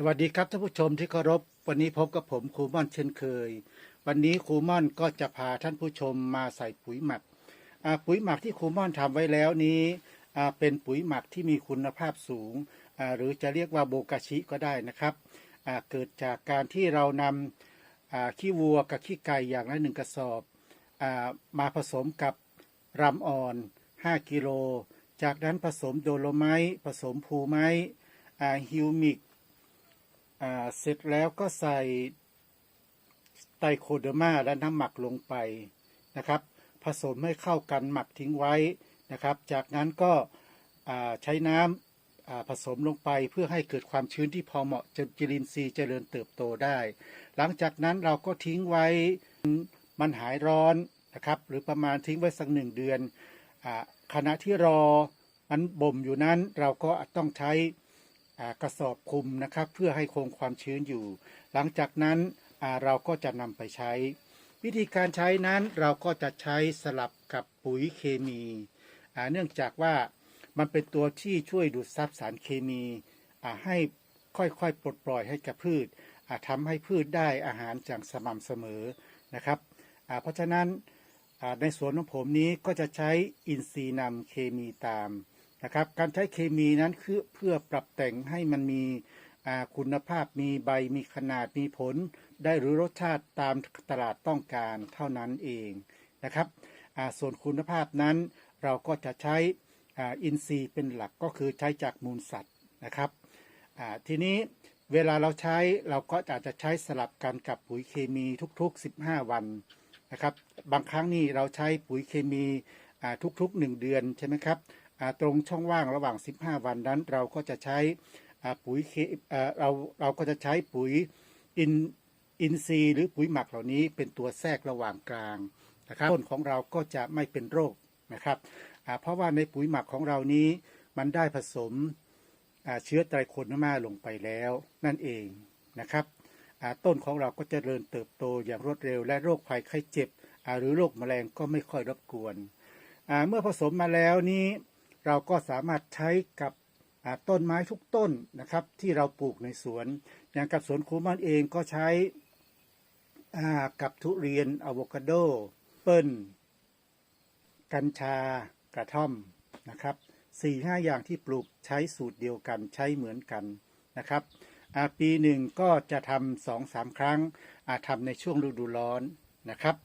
สวัสดีครับท่านผู้ชมที่เคารพวันนี้พบกับผมครูม่อนเช่นเคย วันนี้ครูม่อนก็จะพาท่านผู้ชมมาใส่ปุ๋ยหมักปุ๋ยหมักที่ครูม่อนทำไว้แล้วนี้เป็นปุ๋ยหมักที่มีคุณภาพสูง หรือจะเรียกว่าโบกาชิก็ได้นะครับเกิดจากการที่เรานำอ่าขี้วัวกับขี้ไก่อย่างละหนึ่งกระสอบอมาผสมกับรำอ่อน 5 กิโล จากนั้นผสมโดโลไมต์ผสมภูไม้ฮิวมิก เสร็จแล้วก็ใส่ไตรโคเดอร์มาและน้ำหมักลงไปนะครับ ผสมให้เข้ากันหมักทิ้งไว้นะครับ จากนั้นก็ใช้น้ำผสมลงไปเพื่อให้เกิดความชื้นที่พอเหมาะจนจุลินทรีย์เจริญเติบโตได้ หลังจากนั้นเราก็ทิ้งไว้มันหายร้อนนะครับ หรือประมาณทิ้งไว้สักหนึ่งเดือนอขณะที่รอมันบ่มอยู่นั้นเราก็ต้องใช้ กระสอบคุมนะครับ เพื่อให้คงความชื้นอยู่ หลังจากนั้นเราก็จะนำไปใช้ วิธีการใช้นั้นเราก็จะใช้สลับกับปุ๋ยเคมีเนื่องจากว่ามันเป็นตัวที่ช่วยดูดซับสารเคมีให้ค่อยๆ ปลดปล่อยให้กับพืชทำให้พืชได้อาหารอย่างสม่ำเสมอนะครับเพราะฉะนั้นในสวนของผมนี้ก็จะใช้อินทรีย์นำเคมีตาม นะครับ การใช้เคมีนั้นคือเพื่อปรับแต่งให้มันมีคุณภาพมีใบมีขนาดมีผล ได้หรือรสชาติตามตลาดต้องการเท่านั้นเองนะครับส่วนคุณภาพนั้นเราก็จะใช้อินทรีย์เป็นหลักก็คือใช้จากมูลสัตว์นะครับทีนี้เวลาเราใช้เราก็อาจจะใช้สลับกันกับปุ๋ยเคมีทุกๆ 15 วันนะครับ บางครั้งนี่เราใช้ปุ๋ยเคมีทุกๆ 1 เดือนใช่ไหมครับ ตรงช่องว่างระหว่าง 15 วันนั้น เราก็จะใช้ปุ๋ยเคเราเราก็จะใช้ปุ๋ยอินอินทรีหรือปุ๋ยหมักเหล่านี้เป็นตัวแทรกระหว่างกลางนะครับต้นของเราก็จะไม่เป็นโรคนะครับเพราะว่าในปุ๋ยหมักของเรานี้มันได้ผสมเชื้อไตรโคเดอร์มาลงไปแล้วนั่นเองนะครับต้นของเราก็จเจริญเติบโตอย่างรวดเร็ว และโรคภัยไข้เจ็บหรือโรคแมลงก็ไม่ค่อยรบกวนเมื่อผสมมาแล้วนี้ เราก็สามารถใช้กับต้นไม้ทุกต้นนะครับ ที่เราปลูกในสวน อย่างกับสวนคูมันเองก็ใช้กับทุเรียนอะโวคาโด เปิ้ล กัญชากระท่อมนะครับสี่ห้าอย่างที่ปลูกใช้สูตรเดียวกันใช้เหมือนกันนะครับปีหนึ่งก็จะทำสองสามครั้งอาทำในช่วงฤดูร้อนนะครับ